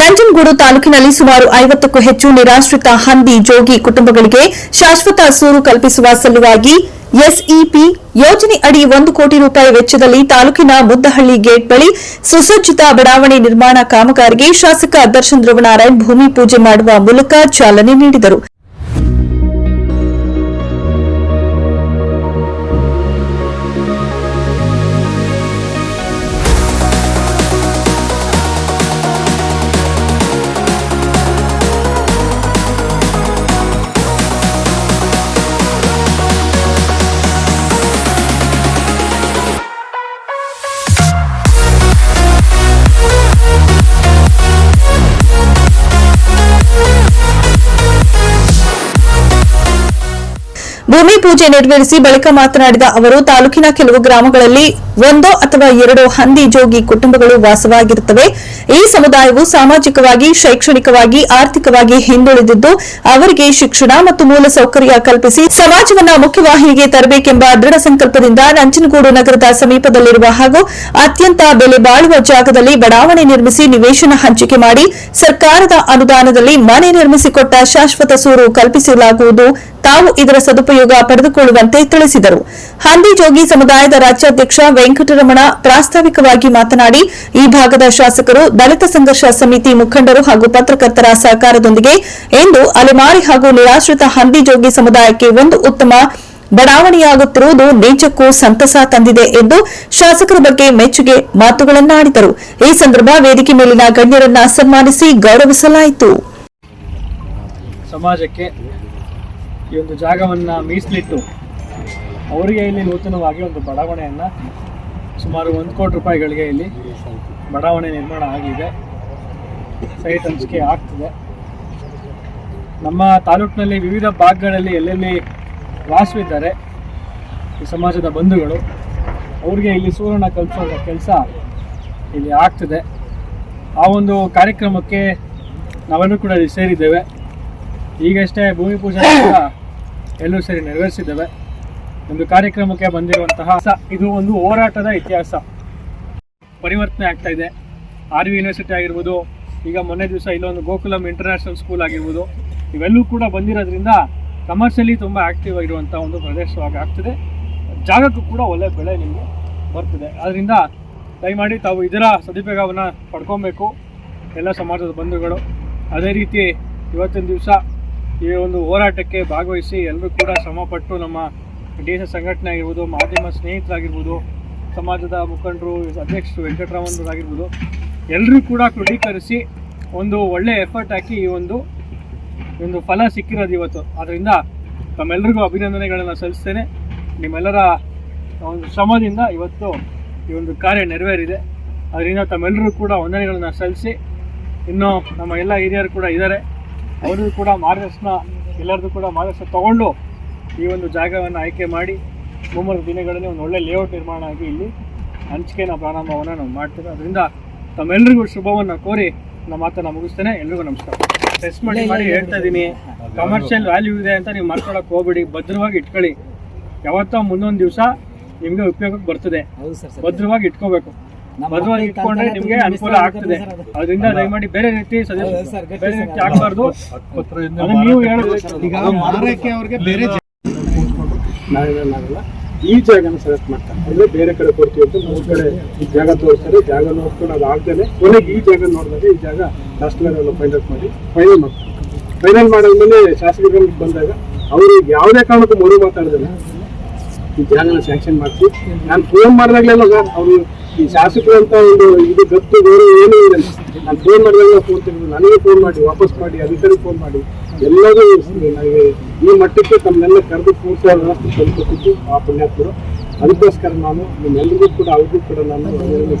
ನಂಜನಗೂಡು ತಾಲೂಕಿನಲ್ಲಿ ಸುಮಾರು ಐವತ್ತಕ್ಕೂ ಹೆಚ್ಚು ನಿರಾಶ್ರಿತ ಹಂದಿ ಜೋಗಿ ಕುಟುಂಬಗಳಿಗೆ ಶಾಶ್ವತ ಸೂರು ಕಲ್ಪಿಸುವ ಸಲುವಾಗಿ ಎಸ್ಇಪಿ ಯೋಜನೆ ಅಡಿ ಒಂದು ಕೋಟಿ ರೂಪಾಯಿ ವೆಚ್ಚದಲ್ಲಿ ತಾಲೂಕಿನ ಮುದ್ದಹಳ್ಳಿ ಗೇಟ್ ಬಳಿ ಸುಸಜ್ಜಿತ ಬಡಾವಣೆ ನಿರ್ಮಾಣ ಕಾಮಗಾರಿಗೆ ಶಾಸಕ ದರ್ಶನ್ ಧ್ರುವನಾರಾಯಣ್ ಭೂಮಿ ಪೂಜೆ ಮಾಡುವ ಮೂಲಕ ಚಾಲನೆ ನೀಡಿದರು. ಭೂಮಿ ಪೂಜೆ ನೆರವೇರಿಸಿ ಬಳಿಕ ಮಾತನಾಡಿದ ಅವರು, ತಾಲೂಕಿನ ಕೆಲವು ಗ್ರಾಮಗಳಲ್ಲಿ ಒಂದೋ ಅಥವಾ ಎರಡೋ ಹಂದಿ ಜೋಗಿ ಕುಟುಂಬಗಳು ವಾಸವಾಗಿರುತ್ತವೆ. ಈ ಸಮುದಾಯವು ಸಾಮಾಜಿಕವಾಗಿ, ಶೈಕ್ಷಣಿಕವಾಗಿ, ಆರ್ಥಿಕವಾಗಿ ಹಿಂದುಳಿದಿದ್ದು, ಅವರಿಗೆ ಶಿಕ್ಷಣ ಮತ್ತು ಮೂಲ ಸೌಕರ್ಯ ಕಲ್ಪಿಸಿ ಸಮಾಜವನ್ನ ಮುಖ್ಯವಾಹಿನಿಗೆ ತರಬೇಕೆಂಬ ದೃಢ ಸಂಕಲ್ಪದಿಂದ ನಂಜನಗೂಡು ನಗರದ ಸಮೀಪದಲ್ಲಿರುವ ಹಾಗೂ ಅತ್ಯಂತ ಬೆಲೆ ಬಾಳುವ ಜಾಗದಲ್ಲಿ ಬಡಾವಣೆ ನಿರ್ಮಿಸಿ ನಿವೇಶನ ಹಂಚಿಕೆ ಮಾಡಿ ಸರ್ಕಾರದ ಅನುದಾನದಲ್ಲಿ ಮನೆ ನಿರ್ಮಿಸಿಕೊಟ್ಟ ಶಾಶ್ವತ ಸೂರು ಕಲ್ಪಿಸಲಾಗುವುದು. ತಾವು ಇದರ ಸದುಪಯೋಗ ಪಡೆದುಕೊಳ್ಳುವಂತೆ ತಿಳಿಸಿದರು. ಹಂದಿ ಜೋಗಿ ಸಮುದಾಯದ ರಾಜ್ಯಾಧ್ಯಕ್ಷ ವೆಂಕಟರಮಣ ಪ್ರಾಸ್ತಾವಿಕವಾಗಿ ಮಾತನಾಡಿ, ಈ ಭಾಗದ ಶಾಸಕರು ದಲಿತ ಸಂಘರ್ಷ ಸಮಿತಿ ಮುಖಂಡರು ಹಾಗೂ ಪತ್ರಕರ್ತರ ಸಹಕಾರದೊಂದಿಗೆ ಇಂದು ಅಲೆಮಾರಿ ಹಾಗೂ ನಿರಾಶ್ರಿತ ಹಂದಿ ಜೋಗಿ ಸಮುದಾಯಕ್ಕೆ ಒಂದು ಉತ್ತಮ ಬಡಾವಣೆಯಾಗುತ್ತಿರುವುದು ನಿಜಕ್ಕೂ ಸಂತಸ ತಂದಿದೆ ಎಂದು ಶಾಸಕರ ಬಗ್ಗೆ ಮೆಚ್ಚುಗೆ ಮಾತುಗಳನ್ನಾಡಿದರು. ಈ ಸಂದರ್ಭ ವೇದಿಕೆ ಮೇಲಿನ ಗಣ್ಯರನ್ನ ಸನ್ಮಾನಿಸಿ ಗೌರವಿಸಲಾಯಿತು. ಸಮಾಜಕ್ಕೆ ಈ ಒಂದು ಜಾಗವನ್ನು ಮೀಸಲಿಟ್ಟು ಅವರಿಗೆ ಇಲ್ಲಿ ನೂತನವಾಗಿ ಒಂದು ಬಡಾವಣೆಯನ್ನು ಸುಮಾರು ಒಂದು ಕೋಟಿ ರೂಪಾಯಿಗಳಿಗೆ ಇಲ್ಲಿ ಬಡಾವಣೆ ನಿರ್ಮಾಣ ಆಗಿದೆ. ಸೈಟ್ ಹಂಚಿಕೆ ಆಗ್ತಿದೆ. ನಮ್ಮ ತಾಲೂಕಿನಲ್ಲಿ ವಿವಿಧ ಭಾಗಗಳಲ್ಲಿ ಎಲ್ಲೆಲ್ಲಿ ವಾಸವಿದ್ದಾರೆ ಈ ಸಮಾಜದ ಬಂಧುಗಳು, ಅವ್ರಿಗೆ ಇಲ್ಲಿ ಸೂರ್ಯನ ಕಲ್ಪಿಸೋ ಕೆಲಸ ಇಲ್ಲಿ ಆಗ್ತಿದೆ. ಆ ಒಂದು ಕಾರ್ಯಕ್ರಮಕ್ಕೆ ನಾವೆಲ್ಲರೂ ಕೂಡ ಇಲ್ಲಿ ಸೇರಿದ್ದೇವೆ. ಈಗಷ್ಟೇ ಭೂಮಿ ಪೂಜೆ ಎಲ್ಲರೂ ಸೇರಿ ನೆರವೇರಿಸಿದ್ದೇವೆ. ಒಂದು ಕಾರ್ಯಕ್ರಮಕ್ಕೆ ಬಂದಿರುವಂತಹ ಇದು ಒಂದು ಹೋರಾಟದ ಇತಿಹಾಸ. ಪರಿವರ್ತನೆ ಆಗ್ತಾ ಇದೆ. ಆರ್ ವಿ ಯೂನಿವರ್ಸಿಟಿ ಆಗಿರ್ಬೋದು, ಈಗ ಮೊನ್ನೆ ದಿವಸ ಇಲ್ಲೊಂದು ಗೋಕುಲಂ ಇಂಟರ್ನ್ಯಾಷನಲ್ ಸ್ಕೂಲ್ ಆಗಿರ್ಬೋದು, ಇವೆಲ್ಲೂ ಕೂಡ ಬಂದಿರೋದ್ರಿಂದ ಕಮರ್ಷಿಯಲಿ ತುಂಬ ಆಕ್ಟಿವ್ ಆಗಿರುವಂಥ ಒಂದು ಪ್ರದೇಶವಾಗಿ ಆಗ್ತದೆ. ಜಾಗಕ್ಕೂ ಕೂಡ ಒಳ್ಳೆ ಬೆಳೆ ನಿಮಗೆ ಬರ್ತಿದೆ. ಅದರಿಂದ ದಯಮಾಡಿ ತಾವು ಇದರ ಸದುಪಯೋಗವನ್ನು ಪಡ್ಕೊಬೇಕು. ಎಲ್ಲ ಸಮಾಜದ ಬಂಧುಗಳು. ಅದೇ ರೀತಿ ಇವತ್ತಿನ ದಿವಸ ಈ ಒಂದು ಹೋರಾಟಕ್ಕೆ ಭಾಗವಹಿಸಿ ಎಲ್ಲರೂ ಕೂಡ ಶ್ರಮಪಟ್ಟು ನಮ್ಮ ದೇಶ ಸಂಘಟನೆ ಆಗಿರ್ಬೋದು, ಮಾಧ್ಯಮ ಸ್ನೇಹಿತರಾಗಿರ್ಬೋದು, ಸಮಾಜದ ಮುಖಂಡರು, ಅಧ್ಯಕ್ಷರು ವೆಂಕಟರಾಮನ್ರಾಗಿರ್ಬೋದು ಎಲ್ಲರೂ ಕೂಡ ಕ್ರೋಢೀಕರಿಸಿ ಒಂದು ಒಳ್ಳೆ ಎಫರ್ಟ್ ಹಾಕಿ ಈ ಒಂದು ಒಂದು ಫಲ ಸಿಕ್ಕಿರೋದು ಇವತ್ತು. ಆದ್ದರಿಂದ ತಮ್ಮೆಲ್ಲರಿಗೂ ಅಭಿನಂದನೆಗಳನ್ನು ಸಲ್ಲಿಸ್ತೇನೆ. ನಿಮ್ಮೆಲ್ಲರ ಒಂದು ಶ್ರಮದಿಂದ ಇವತ್ತು ಈ ಒಂದು ಕಾರ್ಯ ನೆರವೇರಿದೆ. ಅದರಿಂದ ತಮ್ಮೆಲ್ಲರೂ ಕೂಡ ವಂದನೆಗಳನ್ನು ಸಲ್ಲಿಸಿ, ಇನ್ನು ನಮ್ಮ ಎಲ್ಲ ಹಿರಿಯರು ಕೂಡ ಇದ್ದಾರೆ. ಅವರು ಕೂಡ ಮಾರ್ಗದರ್ಶನ ಎಲ್ಲರದ್ದು ಕೂಡ ಮಾರ್ಗದರ್ಶನ ತಗೊಂಡು ಈ ಒಂದು ಜಾಗವನ್ನು ಆಯ್ಕೆ ಮಾಡಿ ಮುಂಬರುವ ದಿನಗಳಲ್ಲಿ ಒಂದು ಒಳ್ಳೆ ಲೇಔಟ್ ನಿರ್ಮಾಣ ಆಗಿ ಇಲ್ಲಿ ಹಂಚಿಕೆನ ಪ್ರಾರಂಭವನ್ನು ನಾವು ಮಾಡ್ತೇವೆ. ಅದರಿಂದ ತಮ್ಮೆಲ್ಲರಿಗೂ ಶುಭವನ್ನು ಕೋರಿ ನಮ್ಮ ಮಾತನ್ನು ಮುಗಿಸ್ತೇನೆ. ಎಲ್ರಿಗೂ ನಮಸ್ಕಾರ. ಟೆಸ್ಟ್ ಮಾಡಿ ಮಾಡಿ ಹೇಳ್ತಾ ಇದ್ದೀನಿ. ಕಮರ್ಷಿಯಲ್ ವ್ಯಾಲ್ಯೂ ಇದೆ ಅಂತ ನೀವು ಮಾಡ್ಕೊಳಕ್ಕೆ ಹೋಗ್ಬೇಡಿ. ಭದ್ರವಾಗಿ ಇಟ್ಕೊಳ್ಳಿ. ಯಾವತ್ತೋ ಮುಂದೊಂದು ದಿವಸ ನಿಮಗೆ ಉಪಯೋಗಕ್ಕೆ ಬರ್ತದೆ. ಭದ್ರವಾಗಿ ಇಟ್ಕೋಬೇಕು. ಭದ್ರವಾಗಿ ಇಟ್ಕೊಂಡ್ರೆ ನಿಮಗೆ ಅನುಕೂಲ ಆಗ್ತದೆ. ಅದರಿಂದ ದಯಮಾಡಿ ಬೇರೆ ರೀತಿ ಬೇರೆ ರೀತಿ ಆಗಬಾರ್ದು ನೀವು ಮಾರಕ್ಕೆ ಅವ್ರಿಗೆ ಬೇರೆ ನಾವೇನಾಗಲ್ಲ ಈ ಜಾಗನ ಸೆಲೆಕ್ಟ್ ಮಾಡ್ತಾರೆ. ಅಂದ್ರೆ ಬೇರೆ ಕಡೆ ಕೊಡ್ತೀವಿ ಅಂತ ಮೂರ್ ಕಡೆ ಈ ಜಾಗ ತೋರಿಸ್ತಾರೆ. ಜಾಗ ನೋಡ್ಕೊಂಡು ಅದು ಆಗ್ದೇನೆ ಕೊನೆಗೆ ಈ ಜಾಗ ನೋಡಿದಾಗ ಈ ಜಾಗ ಲಾಸ್ಟ್ ಫೈನ್ ಫೈಂಡ್ ಔಟ್ ಮಾಡಿ ಫೈನಲ್ ಮಾಡ್ತಾರೆ ಫೈನಲ್ ಮಾಡಿದ್ಮೇಲೆ ಶಾಸಕರು ಬಂದಾಗ ಅವರು ಯಾವುದೇ ಕಾರಣಕ್ಕೂ ಮರು ಮಾತಾಡಿದ್ರೆ ಈ ಜಾಗನ ಸ್ಯಾಂಕ್ಷನ್ ಮಾಡ್ತೀವಿ ನಾನು ಫೋನ್ ಮಾಡಿದಾಗಲೆಲ್ಲ ಸರ್ ಅವರು ಈ ಶಾಸಕರು ಅಂತ ಒಂದು ಇದು ಗೊತ್ತು, ಬೇರೆ ಏನೂ ಇಲ್ಲ. ನಾನು ಫೋನ್ ಮಾಡಿದಾಗ ಫೋನ್ ತೆಗೆದು ನನಗೆ ಫೋನ್ ಮಾಡಿ, ವಾಪಸ್ ಮಾಡಿ ಅಧಿಕಾರಿಗೆ ಫೋನ್ ಮಾಡಿ. ಎಲ್ಲರೂ ನನಗೆ ಈ ಮಟ್ಟಕ್ಕೆ ತಮ್ಮನ್ನೆಲ್ಲ ಕರೆದು ಕೂರಿಸೋ ವ್ಯವಸ್ಥೆ ಕಲ್ಪಿಸಿದ್ದು ಆ ಪುಣ್ಯಾತ್ಮರು. ಅದಕ್ಕೋಸ್ಕರ ನಾನು ನಿಮ್ಮೆಲ್ಲರಿಗೂ ಕೂಡ ಅವ್ರಿಗೂ ಕೂಡ ನಾನು